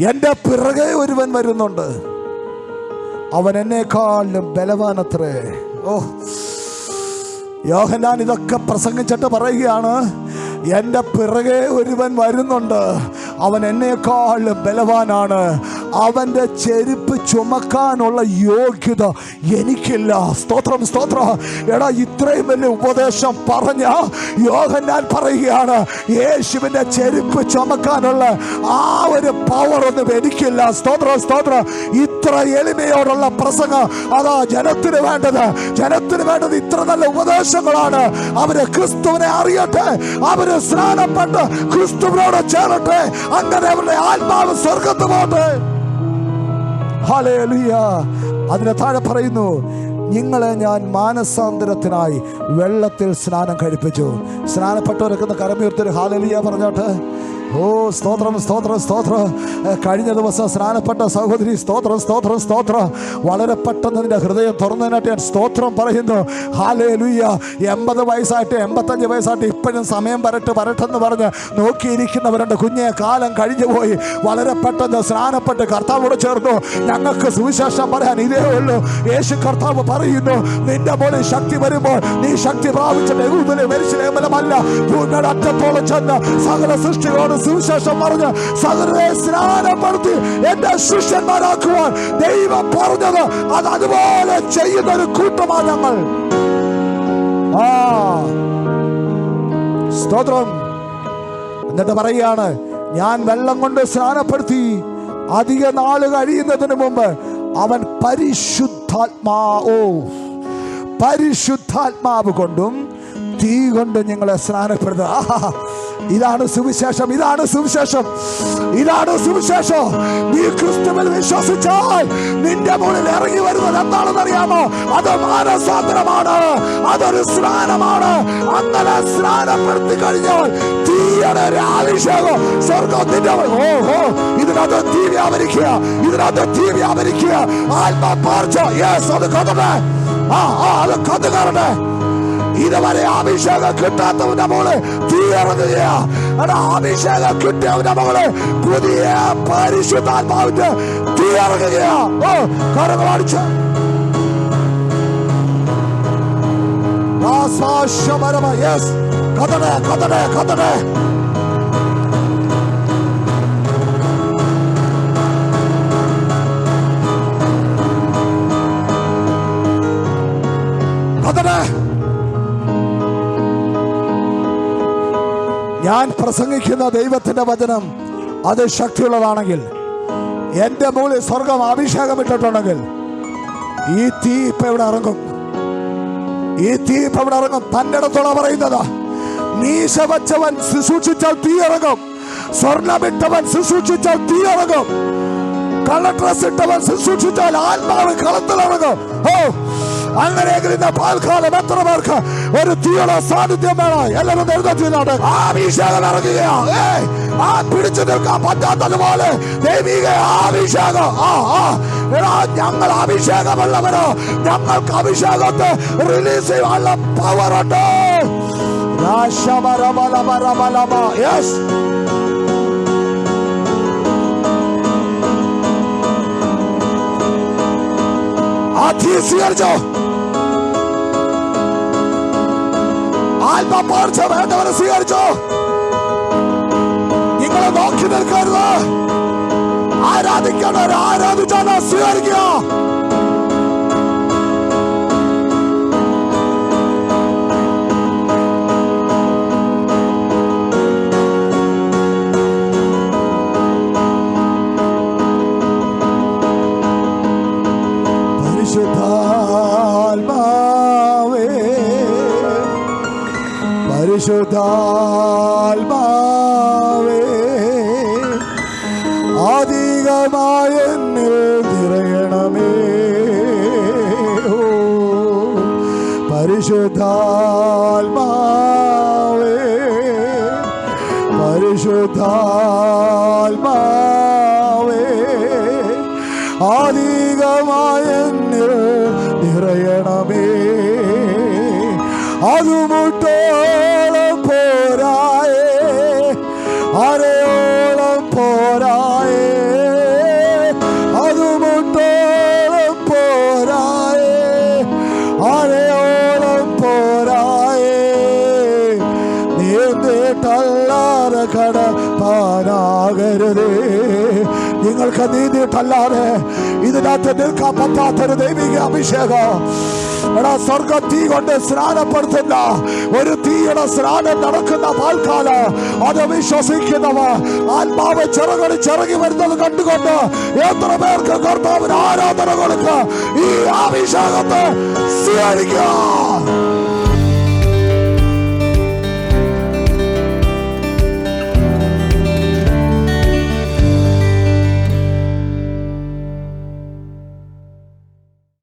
എന്റെ പിറകെ ഒരുവൻ വരുന്നുണ്ട്. അവൻ എന്നെക്കാളും ബലവാനത്രേ. ഓ. യോഹന്നാൻ ഇതൊക്കെ പ്രസംഗിച്ചിട്ട് പറയുകയാണ് എന്റെ പിറകെ ഒരുവൻ വരുന്നുണ്ട്. അവൻ എന്നേക്കാൾ ബലവാനാണ്. അവന്റെ ചെരുപ്പ് ചുമക്കാനുള്ള യോഗ്യത എനിക്കില്ല. സ്തോത്രം സ്തോത്ര. എടാ ഇത്രയും വലിയ ഉപദേശം പറഞ്ഞ യോഹന്നാൻ പറയുകയാണ് യേശുവിന്റെ ചെരുപ്പ് ചുമക്കാനുള്ള ആ ഒരു പവർ ഒന്നും എനിക്കില്ല. സ്തോത്ര സ്തോത്ര. ഇത്ര എളിമയോടുള്ള പ്രസംഗം അതാ ജനത്തിന് വേണ്ടത്. ജനത്തിന് വേണ്ടത് ഇത്ര നല്ല ഉപദേശങ്ങളാണ്. അവർ ക്രിസ്തുവിനെ അറിയട്ടെ. അവർ സ്നാനപ്പെട്ട് ക്രിസ്തുവിനോട് ചേരട്ടെ. അങ്ങനെ അവരുടെ ആത്മാവ് സ്വർഗത്ത് പോട്ടെ അതിന് താഴെ പറയുന്നു നിങ്ങളെ ഞാൻ മാനസാന്തരത്തിനായി വെള്ളത്തിൽ സ്നാനം കഴിപ്പിച്ചു. സ്നാനപ്പെട്ടവരൊക്കെ കരമുയർത്തൊരു ഹാലലിയ പറഞ്ഞോട്ട്. ഓ സ്തോത്രം സ്തോത്രം സ്തോത്രം. കഴിഞ്ഞ ദിവസം സ്നാനപ്പെട്ട സഹോദരി സ്തോത്രം സ്തോത്രം സ്തോത്രം. വളരെ പെട്ടെന്ന് നിന്റെ ഹൃദയം തുറന്നതിനായിട്ട് ഞാൻ സ്തോത്രം പറയുന്നു. ഹാലേ ലുയ്യ എൺപത് വയസ്സായിട്ട് എൺപത്തഞ്ച് വയസ്സായിട്ട് ഇപ്പോഴും സമയം വരട്ടെ വരട്ടെന്ന് പറഞ്ഞ് നോക്കിയിരിക്കുന്നവരുടെ കുഞ്ഞെ കാലം കഴിഞ്ഞു പോയി. വളരെ പെട്ടെന്ന് സ്നാനപ്പെട്ട് കർത്താവോട് ചേർന്നു. ഞങ്ങൾക്ക് സുവിശേഷം പറയാൻ ഇതേ ഉള്ളൂ. യേശു കർത്താവ് പറയുന്നു നിന്റെ പോലെ ശക്തി വരുമ്പോൾ നീ ശക്തി പ്രാപിച്ച യഹൂദനെ മരിച്ചിലേമലമല്ല ഭൂമിയുടെ അറ്റത്തോളം ചെന്ന് സകല സൃഷ്ടികളോട് സുവിശേഷം പറഞ്ഞ് സകലരെ സ്നാനപ്പെടുത്തി എന്റെ ശിഷ്യന്മാരാക്കുവാൻ ദൈവം പറഞ്ഞത് അത് അതുപോലെ ചെയ്യുന്ന ഒരു കൂട്ടമാണ് ഞങ്ങൾ. ആ. സ്തോത്രം. എന്നിട്ട് പറയുകയാണ് ഞാൻ വെള്ളം കൊണ്ട് സ്നാനപ്പെടുത്തി അധിക നാൾ കഴിയുന്നതിന് മുമ്പ് അവൻ പരിശുദ്ധാത്മാ ഓ പരിശുദ്ധാത്മാവ് കൊണ്ടും തീ കൊണ്ടും ഞങ്ങളെ സ്നാനപ്പെടുന്നത്. ഇതാണ് സുവിശേഷം ഇതാണ് സുവിശേഷം ഇതാണ് സുവിശേഷം. നീ ക്രിസ്തുവിൽ വിശ്വസിച്ചാൽ നിന്റെ മുകളിൽ ഇറങ്ങി വരുന്നത് എന്താണെന്ന് അറിയാമോ അത് മാനസാന്തരമാണ് അതൊരു സ്നാനമാണ്. അങ്ങനെ സ്നാനപ്പെടുത്തി കഴിഞ്ഞാൽ തീയുടെ ഒരു അഭിഷേകം. സ്വർഗത്തിന്റെ ഓഹോ ഇതിനകത്ത് തീ വ്യാപരിക്കുക ഇതിനകത്ത് തീ വ്യാപരിക്കുക ആത്മാ പാർച്ചോ. യെസ് അത് കഥമേ. ആ ആ അത് കയറട്ടെ. ഇതുവരെ അഭിഷേകം കിട്ടാത്തവന്റെ മോൾ തീയിറങ്ങുകയാ അഭിഷേകം കിട്ടിയവന്റെ മോൾ പുതിയ പരിശുദ്ധാത്മാവിന്റെ തീയിറങ്ങുകയാ ഓ യെസ് കഥടെ കഥടെ കഥടെ കഥടെ ഞാൻ പ്രസംഗിക്കുന്ന ദൈവത്തിന്റെ വചനം അത് ശക്തിയുള്ളതാണെങ്കിൽ എന്റെ മുകളിൽ സ്വർഗം അഭിഷേകം ഇട്ടിട്ടുണ്ടെങ്കിൽ ഈ തീ ഇപ്പം ഇവിടെ ഇറങ്ങും? ഈ തീ ഇപ്പം ഇവിടെ ഇറങ്ങും? തന്റെ അടുത്തുള്ള പറയുന്നത്. നീശ വച്ചവൻ ശുശ്രൂഷിച്ചാൽ തീ ഇറങ്ങും. സ്വർണമിട്ടവൻ ശുശ്രൂഷിച്ചാൽ തീ ഇറങ്ങും. കള്ള ഡ്രസ് ഇട്ടവൻ ശുശ്രൂഷിച്ചാൽ ആത്മാവ് കളത്തിലിറങ്ങും. ഓ അങ്ങനെയെങ്കിൽ ഇന്ന് പാൽക്കാലം എത്ര പേർക്ക് ഒരു തീയുടെ സാന്നിധ്യം വേണം? എല്ലാവരും എഴുന്നേറ്റ് ഇറങ്ങുകയാ ആ പിടിച്ചു നിൽക്കാൻ പറ്റാത്തതുപോലെ ദൈവിക അഭിഷേകം. ആ ആ. ഞങ്ങൾ അഭിഷേകമുള്ളവരോ? ഞങ്ങൾക്ക് അഭിഷേകത്തെ റിലീസ് ചെയ്യാനുള്ള പവർ ഉണ്ട്. യെസ് ആ തീ സ്വീകരിച്ചോ? ആത്മ പാർച്ച വേണ്ടവരെ സ്വീകരിച്ചോ? നിങ്ങളെ നോക്കി നിൽക്കരുത്. ആരാധിക്കേണ്ടവർ ആരാധിച്ചാണ് സ്വീകരിക്കുക. പരിശുദ്ധാത്മാവേ അധികമായ നിറയണമേ. പരിശുദ്ധാത്മാവേ പരിശുദ്ധാത്മാവേ മഴയോളം പോരായി? നീന്തിട്ടല്ലാതെ കട പാനാകരുതേ നിങ്ങൾക്ക് നീന്തിട്ടല്ലാതെ ഇതിനകത്ത് നിൽക്കാൻ പറ്റാത്തൊരു ദൈവിക അഭിഷേകം. എടാ സ്വർഗ തീ കൊണ്ട് സ്നാനപ്പെടുത്തുന്ന ഒരു തീയുടെ സ്നാനം നടക്കുന്ന പാൽക്കാല. അത് വിശ്വസിക്കുന്നവ ആത്മാവ് ചിറകടി ചിറകി വരുന്നത് കണ്ടുകൊണ്ട് എത്ര പേർക്ക് കർത്താവിന് ആരാധന കൊടുക്ക ഈ അഭിഷേകത്തെ സ്വീകരിക്കുക